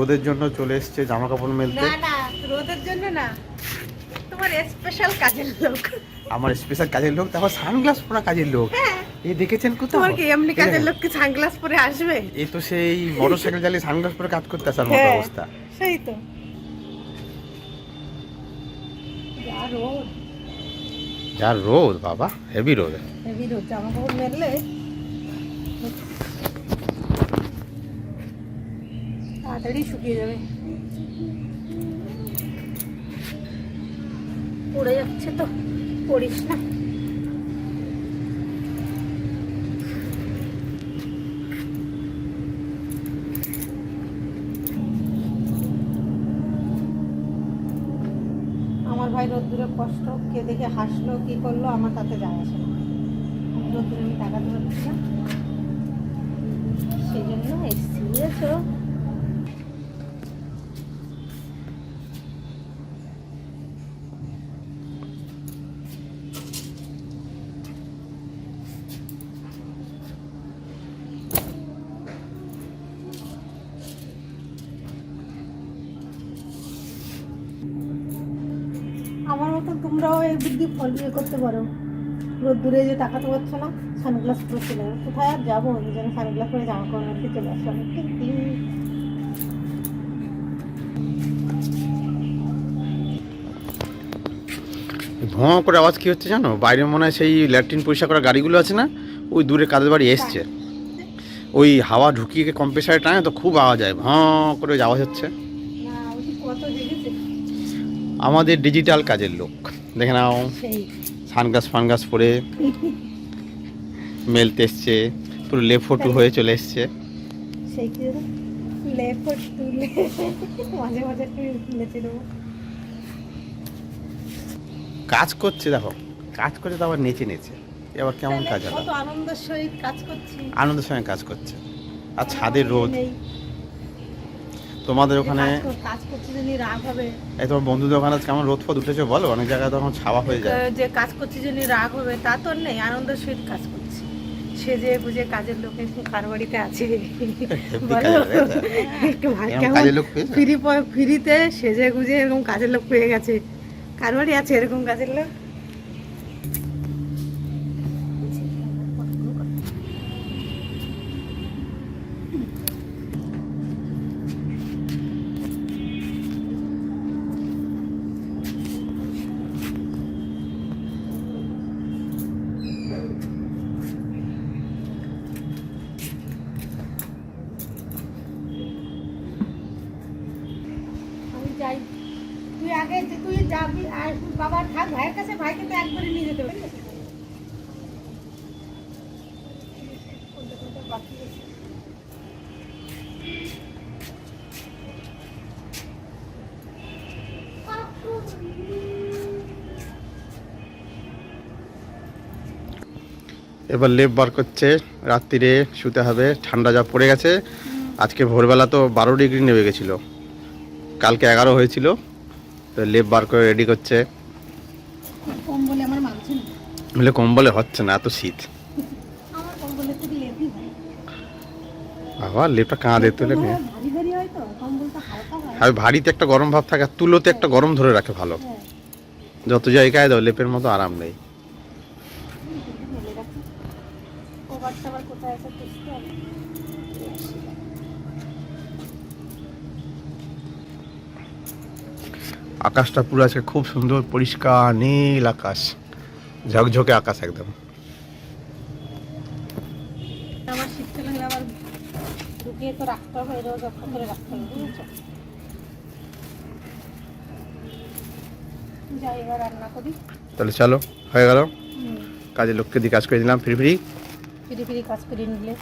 রোদের জন্য চলে এসছে জামা কাপড় মেলতে। না না রোদের জন্য না। তোমার স্পেশাল কাজের লোক। আমার স্পেশাল কাজের লোক তারপর সানগ্লাস পরা কাজের লোক। হ্যাঁ। এই দেখেছেন কোথাও? তোমার কি এমনি কাজের লোক কি সানগ্লাস পরে আসবে? এই তো সেই মোটর সাইকেল চালিয়ে সানগ্লাস পরে কাজ করতে আসার মতো হ্যাঁ। অবস্থা। সেই তো। যা রোদ। যা রোদ বাবা হেভি রোদ। হেভি রোদ জামা কাপড় মেললে। তাড়াতাড়ি শুকিয়ে যাবে। পড়ে যাচ্ছে তো, পড়িস না। আমার ভাই রোদ্দুরে কষ্ট, কে দেখে হাসলো, কি করল, আমার তাতে যায় আসে না। রোদ্দুরে আমি টাকা দিচ্ছিলাম সেই জন্য এসছি, বুঝেছ? আমার মতো তোমরাও এই বুদ্ধি ফল ইয়ে করতে পারো। রোদ্দুরে যে তাকাতে পারছ না সানগ্লাস পরে চলে যাব কোথায় আর যাব? যেন সানগ্লাস পরে জামা কাপড় মধ্যে চলে আসলাম। ঠিক। ভোঁ করে আওয়াজ কি হচ্ছে জানো? বাইরে মনে হয় সেই ল্যাট্রিন পরিষ্কার করা গাড়িগুলো আছে না? ওই দূরে কাদের বাড়ি এসছে। ওই হাওয়া ঢুকিয়ে কম্প্রেসারে টানে তো খুব আওয়াজ হয়। ভঁ করে আওয়াজ হচ্ছে। আমাদের ডিজিটাল কাজের লোক। দেখে নাও সানগ্লাস ফানগ্লাস পরে মেলতে এসছে পুরো লেফোটু হয়ে চলে এসছে। কাজ করছে দেখো। কাজ করছে তো আবার নেচে নেচে। এবার কেমন কাজ কত আনন্দের সহিত কাজ করছি। আনন্দের সঙ্গে কাজ করছে। আর ছাদের রোদ। তোমাদের ওখানে এই তোমার বন্ধুদের ওখানে কেমন রোদ ফোদ উঠেছে বলো? অনেক জায়গায় তখন ছাওয়া হয়ে যায়। যে কাজ করছি যদি রাগ হবে তা তো নেই। আনন্দের সহিত কাজ করছি। সেজে বুঝে কাজের লোক কার বাড়িতে আছে। একটু? ফ্রি ফ্রিতে সেজে গুজে এরকম কাজের লোক পেয়ে গেছে। কার বাড়ি আছে এরকম কাজের লোক আমি যাই। তুই আগে তুই যাবি আর বাবা থাক, ভাইয়ের কাছে ভাইকে তো একবারে নিয়ে যেতে পারি এবার লেপ বার করছে, রাত্রিরে শুতে হবে, ঠান্ডা যা পড়ে গেছে। আজকে ভোরবেলা তো বারো ডিগ্রি নেমে গেছিল। কালকে এগারো হয়েছিল। তো লেপ বার করে রেডি করছে। বলে কম্বলে হচ্ছে না এত শীত। বাবা লেপটা কাঁধে তুলে আর ভারীতে একটা গরম ভাব থাকে আর তুলোতে একটা গরম ধরে রাখে ভালো। হ্যাঁ। যত জায়গায় দাও লেপের মতো আরাম নেই। কোথায় আছে খুঁজতে হবে আকাশটা পুরো আজকে খুব সুন্দর পরিষ্কার নীল আকাশ। ঝকঝকে আকাশ একদম। তাহলে চলো হয়ে গেল। কাজের লোককে দিয়ে কাজ করে দিলাম ফ্রি ফ্রি। ফিরি ফিরি কাজ করে নিলে।